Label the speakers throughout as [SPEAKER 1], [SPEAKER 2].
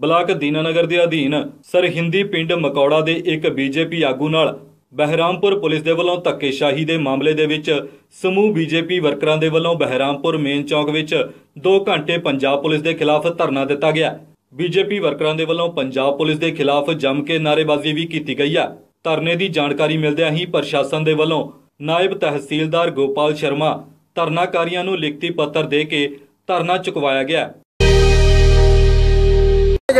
[SPEAKER 1] Block Dinanagar ਦੇ ਅਧੀਨ ਸਰਹਿੰਦੀ ਪਿੰਡ ਮਕੌੜਾ ਦੇ ਇੱਕ ਬੀਜੇਪੀ ਆਗੂ ਨਾਲ ਬਹਿਰਾਮਪੁਰ ਪੁਲਿਸ ਦੇ ਵੱਲੋਂ ਧੱਕੇਸ਼ਾਹੀ ਦੇ ਮਾਮਲੇ ਦੇ ਵਿੱਚ ਸਮੂਹ ਬੀਜੇਪੀ ਵਰਕਰਾਂ ਦੇ ਵੱਲੋਂ ਬਹਿਰਾਮਪੁਰ ਮੇਨ ਚੌਕ ਵਿੱਚ 2 ਘੰਟੇ ਪੰਜਾਬ ਪੁਲਿਸ ਦੇ ਖਿਲਾਫ ਧਰਨਾ ਦਿੱਤਾ ਗਿਆ। ਬੀਜੇਪੀ ਵਰਕਰਾਂ ਦੇ ਵੱਲੋਂ ਪੰਜਾਬ ਪੁਲਿਸ ਦੇ ਖਿਲਾਫ ਜੰਮ ਕੇ ਨਾਅਰੇਬਾਜ਼ੀ ਵੀ ਕੀਤੀ ਗਈ ਹੈ ਧਰਨੇ ਦੀ ਜਾਣਕਾਰੀ ਮਿਲਦਿਆਂ ਹੀ ਪ੍ਰਸ਼ਾਸਨ ਦੇ ਵੱਲੋਂ ਨਾਇਬ ਤਹਿਸੀਲਦਾਰ ਗੋਪਾਲ ਸ਼ਰਮਾ ਧਰਨਾਕਾਰੀਆਂ ਨੂੰ ਲਿਖਤੀ ਪੱਤਰ ਦੇ ਕੇ ਧਰਨਾ ਚੁਕਵਾਇਆ ਗਿਆ।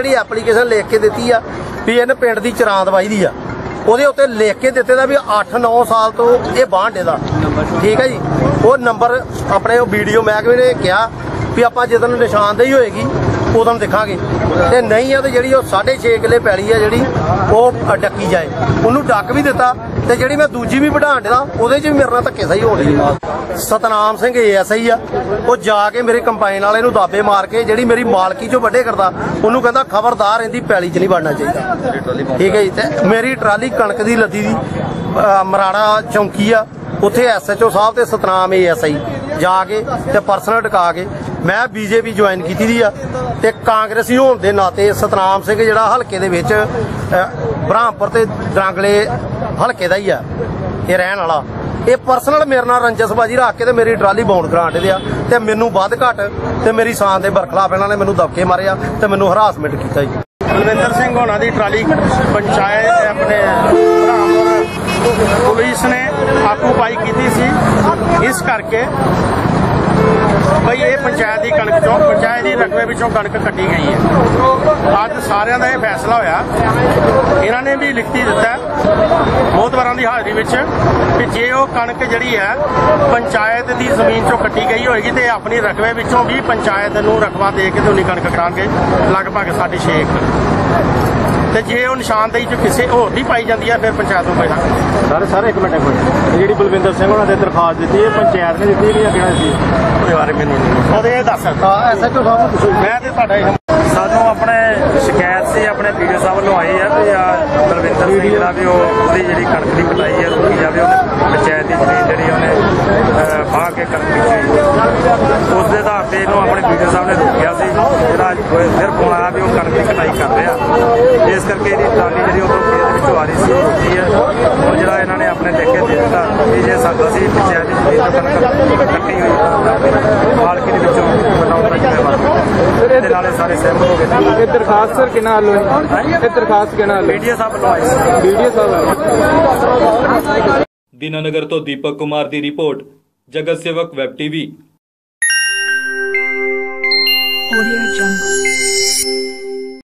[SPEAKER 2] ਜਿਹੜੀ ਐਪਲੀਕੇਸ਼ਨ ਲਿਖ ਕੇ ਦਿੱਤੀ ਆ, ਵੀ ਇਹਨੇ ਪਿੰਡ ਦੀ ਚਰਾਂਦ ਦਵਾਈ ਆ। ਉਹਦੇ ਉੱਤੇ ਲਿਖ ਕੇ ਦਿੱਤੇ ਦਾ ਵੀ 8-9 ਸਾਲ ਤੋਂ ਇਹ ਬਾਂਡੇ ਦਾ। ਠੀਕ ਹੈ ਜੀ? ਉਹ ਨੰਬਰ ਆਪਣੇ ਉਹ ਵੀਡੀਓ ਮਹਿਕਮੇ ਨੇ ਕਿਹਾ ਵੀ ਆਪਾਂ ਜਦੋਂ ਨਿਸ਼ਾਨਦੇਹੀ ਹੋਏਗੀ ਉਦੋਂ ਦੇਖਾਂਗੇ। ਤੇ ਨਹੀਂ ਆ ਤੇ ਜਿਹੜੀ ਉਹ 6.5 ਕਿੱਲੇ ਪੈਲੀ ਆ ਜਿਹੜੀ ਉਹ ਡੱਕੀ ਜਾਏ। ਉਹਨੂੰ ਡੱਕ ਵੀ ਦਿੱਤਾ ਤੇ ਜਿਹੜੀ ਮੈਂ ਦੂਜੀ ਵੀ ਵਧਾਣ ਦੇਦਾ ਉਹਦੇ 'ਚ ਵੀ ਮੇਰੇ ਨਾਲ ਧੱਕੇ ਸਹੀ ਹੋਣ ਡਈ ਸਤਨਾਮ ਸਿੰਘ ਏਐਸਆਈ ਆ ਉਹ ਜਾ ਕੇ ਮੇਰੇ ਕੰਪਾਈਨ ਵਾਲੇ ਨੂੰ ਦਾਬੇ ਮਾਰ ਕੇ ਜਿਹੜੀ ਮੇਰੀ ਮਾਲਕੀ 'ਚੋਂ ਵੱਡੇ ਕਰਦਾ ਉਹਨੂੰ ਕਹਿੰਦਾ ਖਬਰਦਾਰ ਇਹਦੀ ਪੈਲੀ 'ਚ ਨਹੀਂ ਵੜਨਾ ਚਾਹੀਦਾ। ਠੀਕ ਹੈ ਜੀ ਤੇ ਮੇਰੀ ਟਰਾਲੀ ਕਣਕ ਦੀ ਲੱਦੀ ਦੀ ਮਰਾੜਾ ਚੌਂਕੀ ਆ ਉੱਥੇ ਐਸਐਚਓ ਸਾਹਿਬ ਤੇ ਸਤਨਾਮ ਏਐਸਆਈ ਜਾ ਕੇ ਤੇ ਪਰਸਨਲ ਟਿਕਾ ਕੇ ਮੈਂ ਬੀਜੇਪੀ ਜੁਆਇਨ ਕੀਤੀ ਦੀ ਆ ਤੇ ਕਾਂਗਰਸੀ ਹੋਣ ਦੇ ਨਾਤੇ ਸਤਨਾਮ ਸਿੰਘ ਜਿਹੜਾ ਹਲਕੇ ਦੇ ਵਿੱਚ ਅਹ, ਬ੍ਰਹਮਪੁਰ ਤੇ ਦਰਾਂਗਲੇ ਹਲਕੇ ਦਾ ਹੀ ਆ ਇਹ ਰਹਿਣ ਵਾਲਾ। ਇਹ ਪਰਸਨਲ ਮੇਰੇ ਨਾਲ ਰੰਜਸਬਾਜੀ ਰੱਖ ਕੇ ਤੇ ਮੇਰੀ ਟਰਾਲੀ ਬਾਉਂਡ ਦੇ ਆ ਤੇ ਮੈਨੂੰ ਵੱਧ ਘੱਟ ਤੇ ਮੇਰੀ ਸ਼ਾਨ ਦੇ ਬਰਖਲਾਫ ਇਹਨਾਂ ਨੇ ਮੈਨੂੰ ਦਬਕੇ ਮਾਰਿਆ ਤੇ ਮੈਨੂੰ ਹਰਾਸਮੈਂਟ ਕੀਤਾ ਜੀ।
[SPEAKER 3] ਬਲਵਿੰਦਰ ਸਿੰਘ ਹੋਣਾ ਦੀ ਟਰਾਲੀ ਪੰਚਾਇਤ ਆਪਣੇ ਭਰਾਮਪੁਰ ਪੁਲਿਸ ਨੇ ਆਕੂਪਾਈ ਕੀਤੀ ਸੀ ਇਸ ਕਰਕੇ ਬਈ ਇਹ ਪੰਚਾਇਤ ਦੀ ਕਣਕ ਚੋਂ, ਪੰਚਾਇਤ ਦੀ ਰਕਬੇ ਵਿੱਚੋਂ ਕਣਕ ਕੱਟੀ ਗਈ ਹੈ। ਅੱਜ ਸਾਰਿਆਂ ਦਾ ਇਹ ਫੈਸਲਾ ਹੋਇਆ। ਇਹਨਾਂ ਨੇ ਵੀ ਲਿਖਤੀ ਦਿੱਤਾ ਮੋਹਤਵਰਾਂ ਦੀ ਹਾਜ਼ਰੀ ਵਿੱਚ ਕਿ ਜੇ ਉਹ ਕਣਕ ਜਿਹੜੀ ਹੈ ਪੰਚਾਇਤ ਦੀ ਜ਼ਮੀਨ ਚੋਂ ਕੱਟੀ ਗਈ ਹੋਏਗੀ ਤੇ ਆਪਣੀ ਰਕਬੇ ਵਿੱਚੋਂ ਵੀ ਪੰਚਾਇਤ ਨੂੰ ਰਕਬਾ ਦੇ ਕੇ ਤੇ ਉਨੀ ਕਣਕ ਕਰਾਂਗੇ, ਲਗਭਗ 6.5 ਏਕੜ। ਤੇ ਜੇ ਉਹ ਨਿਸ਼ਾਨਦੇਹੀ ਚ ਕਿਸੇ ਹੋਰ ਦੀ ਪਾਈ ਜਾਂਦੀ ਹੈ ਫਿਰ ਪੰਚਾਇਤ ਨੂੰ ਪੈਸਾ
[SPEAKER 4] ਸਰ ਸਰ ਇੱਕ ਮਿੰਟ ਇੱਕ ਮਿੰਟ। ਜਿਹੜੀ ਬਲਵਿੰਦਰ ਸਿੰਘ ਉਹਨਾਂ ਦੇ ਦਰਖਾਸਤ ਦਿੱਤੀ ਇਹ ਪੰਚਾਇਤ ਨੇ ਦਿੱਤੀ ਕਿ ਅੱਗੇ ਦਿੱਤੀ
[SPEAKER 3] ਉਹਦੇ ਬਾਰੇ ਮੈਨੂੰ ਨਹੀਂ ਉਹਦੇ ਇਹ ਦੱਸ।
[SPEAKER 2] ਐਸਐਚਓ ਸਾਹਿਬ ਨੂੰ ਪੁੱਛੋ।
[SPEAKER 3] ਮੈਂ ਤੇ ਤੁਹਾਡਾ
[SPEAKER 4] ਸਾਨੂੰ ਆਪਣੇ ਸ਼ਿਕਾਇਤ ਸੀ ਆਪਣੇ ਵੀਡੀਓ ਸਾਹਿਬ ਵੱਲੋਂ ਆਈ ਹੈ ਵੀ ਆ ਬਲਵਿੰਦਰ ਸਿੰਘ ਜਿਹੜਾ ਵੀ ਉਹ ਉਹਦੀ ਜਿਹੜੀ ਕਣਕ ਦੀ ਕਟਾਈ ਹੈ ਰੋਕੀ ਜਾਵੇ ਉਹਨੇ ਪੰਚਾਇਤ ਦੀ ਜ਼ਮੀਨ ਜਿਹੜੀ ਉਹਨੇ ਬਾਹ ਕੇ ਕਣਕ ਬੀਜੀ ਉਸ ਦੇ ਆਧਾਰ ਤੇ ਇਹਨੂੰ ਆਪਣੇ ਵੀਡੀਓ ਸਾਹਿਬ ਨੇ ਰੋਕਿਆ ਸੀ। ਜਿਹੜਾ ਅੱਜ ਫਿਰ ਫਿਰ ਫੋਨ ਆਇਆ ਕਟਾਈ ਕਰ ਰਿਹਾ। ਇਸ ਕਰਕੇ ਇਹਦੀ ਟਰਾਲੀ ਜਿਹੜੀ ਉਦੋਂ ਖੇਤ ਵਿੱਚੋਂ ਆ ਰਹੀ ਸੀ ਉਹ ਰੁਕੀ ਹੈ। ਉਹ ਜਿਹੜਾ ਇਹਨਾਂ ਨੇ ਆਪਣੇ ਲਿਖ ਕੇ ਦੇ ਦਿੱਤਾ ਵੀ ਜੇ ਸਾਡਾ ਸੀ ਪੰਚਾਇਤ ਦੀ ਜ਼ਮੀਨ ਤੋਂ ਕਣਕ ਕੱਟੀ ਹੋਈ ਤਾਂ ਮਾਲਕੀ ਦੇ ਵਿੱਚੋਂ ਬਣਾਉਣ ਦਾ ਜ਼ਿੰਮੇਵਾਰ ਇਹਦੇ ਨਾਲੇ ਸਾਰੇ ਸਹਿਮਤ ਹੋ ਗਏ
[SPEAKER 5] ਇਹ ਦਰਖਾਸਤ ਸਰ ਕਿਹਨਾਂ ਵੱਲੋਂ ਹੈ? ਇਹ ਦਰਖਾਸਤ ਕਿਹਨਾਂ ਵੱਲੋਂ
[SPEAKER 4] ਮੀਡੀਆ ਸਾਹਿਬ ਵੱਲੋਂ ਆਈ ਸੀ।
[SPEAKER 5] ਵੀਡੀਓ ਸਾਹਿਬ
[SPEAKER 1] ਦੀਨਾਨਗਰ ਤੋਂ ਦੀਪਕ ਕੁਮਾਰ ਦੀ ਰਿਪੋਰਟ ਜਗਤ ਸੇਵਕ ਵੈਬ ਟੀਵੀ।
[SPEAKER 6] Audio Jungle.